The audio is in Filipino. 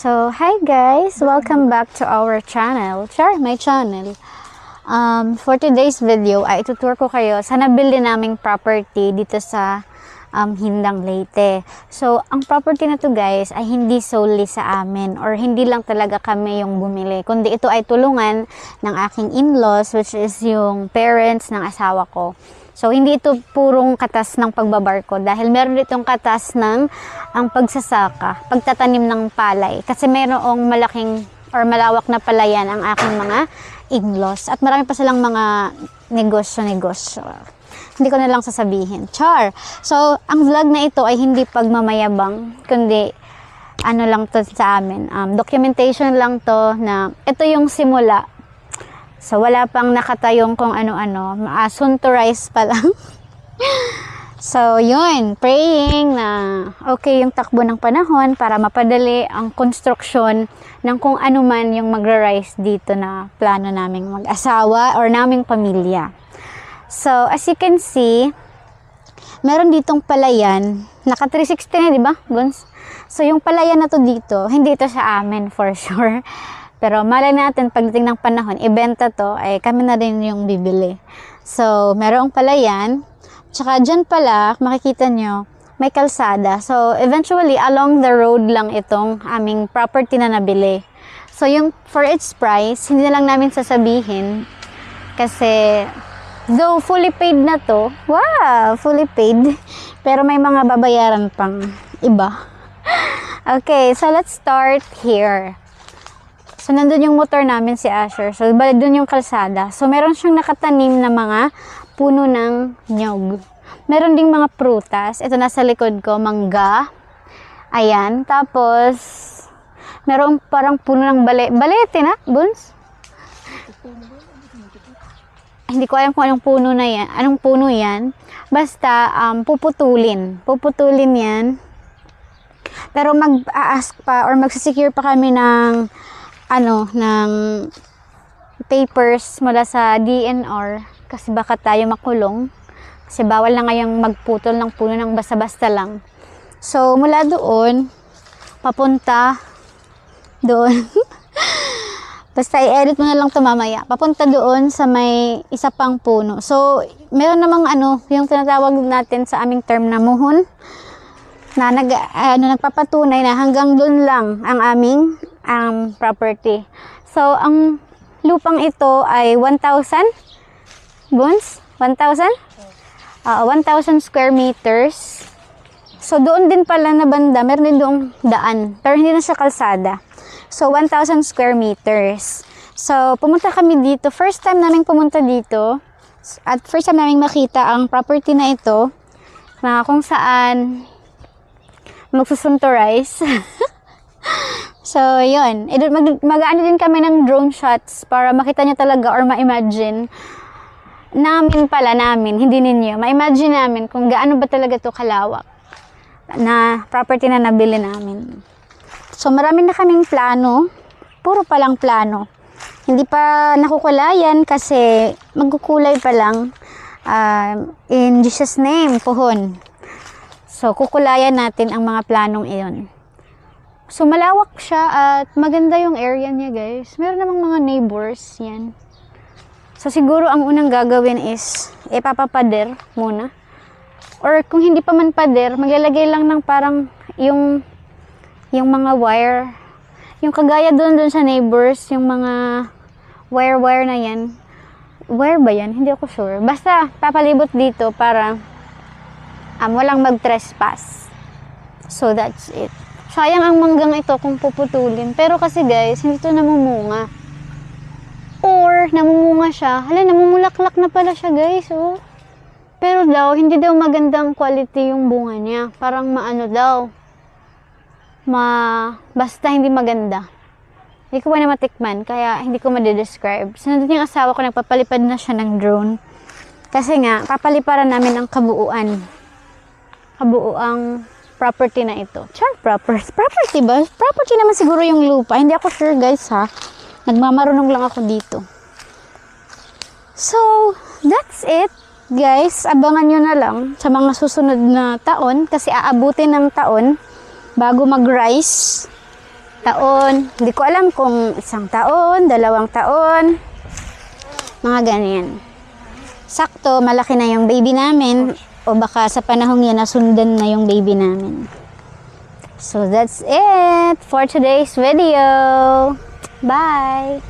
So, hi guys! Welcome back to our channel. Char, my channel. Um, for today's video, ay itutour ko kayo sa nabili naming property dito sa um, Hindang Leyte. So, ang property na to guys ay hindi solely sa amin or hindi lang talaga kami yung bumili. Kundi ito ay tulungan ng aking in-laws which is yung parents ng asawa ko. So, hindi ito purong katas ng pagbabarko dahil meron ditong katas ng ang pagsasaka, pagtatanim ng palay. Kasi mayroong malaking or malawak na palayan ang aking mga in-laws. At marami pa silang mga negosyo-negosyo. Hindi ko na lang sasabihin. Char! So, ang vlog na ito ay hindi pagmamayabang, kundi ano lang to sa amin. Um, documentation lang to na ito yung simula So, wala pang nakatayong kung ano-ano. Uh, soon to rise pa lang. so, yun. Praying na okay yung takbo ng panahon para mapadali ang construction ng kung ano man yung magra-rise dito na plano naming mag-asawa or naming pamilya. So, as you can see, meron ditong palayan. Naka 360 na, di ba, Guns? So, yung palayan na to dito, hindi ito sa amin for sure. Pero malay natin, pagdating ng panahon, ibenta to, ay kami na rin yung bibili. So, merong palayan. Tsaka dyan pala, makikita nyo, may kalsada. So, eventually, along the road lang itong aming property na nabili. So, yung for its price, hindi na lang namin sasabihin. Kasi, though fully paid na to, wow, fully paid. Pero may mga babayaran pang iba. Okay, so let's start here. So, nandun yung motor namin si Asher. So, bali dun yung kalsada. So, meron siyang nakatanim na mga puno ng nyog. Meron ding mga prutas. Ito nasa likod ko, mangga. Ayan. Tapos, meron parang puno ng bale. Balete na, Buns? Hindi ko alam kung anong puno na yan. Anong puno yan. Basta, um, puputulin. Puputulin yan. Pero mag-ask pa or magsisecure pa kami ng ano, ng papers mula sa DNR kasi baka tayo makulong. Kasi bawal na ngayong magputol ng puno ng basta-basta lang. So, mula doon, papunta doon. Basta i-edit mo na lang ito mamaya. Papunta doon sa may isa pang puno. So, meron namang ano, yung tinatawag natin sa aming term na muhon na nag, ano, nagpapatunay na hanggang doon lang ang aming um, property. So, ang lupang ito ay 1,000 buns? 1,000? Uh, 1,000 square meters. So, doon din pala na banda, meron din doong daan. Pero hindi na siya kalsada. So, 1,000 square meters. So, pumunta kami dito. First time namin pumunta dito. At first time namin makita ang property na ito. Na kung saan magsusunturize. so, yun. Mag, mag-ano din kami ng drone shots para makita niya talaga or ma-imagine namin pala namin, hindi ninyo. Ma-imagine namin kung gaano ba talaga to kalawak na property na nabili namin. So, marami na kaming plano. Puro palang plano. Hindi pa nakukulayan kasi magkukulay pa lang. Uh, in Jesus' name, puhon. So, kukulayan natin ang mga planong iyon. So, malawak siya at maganda yung area niya, guys. Meron namang mga neighbors, yan. So, siguro ang unang gagawin is, ipapapader muna. Or kung hindi pa man pader, maglalagay lang ng parang yung, yung mga wire. Yung kagaya doon doon sa neighbors, yung mga wire-wire na yan. Wire ba yan? Hindi ako sure. Basta, papalibot dito para um, walang mag-trespass. So, that's it. Sayang ang manggang ito kung puputulin. Pero kasi guys, hindi ito namumunga. Or, namumunga siya. Hala, namumulaklak na pala siya guys, oh. Pero daw, hindi daw magandang quality yung bunga niya. Parang maano daw. Ma, basta hindi maganda. Hindi ko pa na matikman, kaya hindi ko madedescribe. So, nandun yung asawa ko, nagpapalipad na siya ng drone. Kasi nga, papaliparan namin ang kabuuan. Kabuuang property na ito. Char, proper, property ba? Property naman siguro yung lupa. Hindi ako sure guys ha. Nagmamarunong lang ako dito. So, that's it. Guys, abangan nyo na lang sa mga susunod na taon kasi aabutin ng taon bago mag-rise taon. Hindi ko alam kung isang taon, dalawang taon. Mga ganyan. Sakto, malaki na yung baby namin. O baka sa panahong yan, nasundan na yung baby namin. So that's it for today's video. Bye!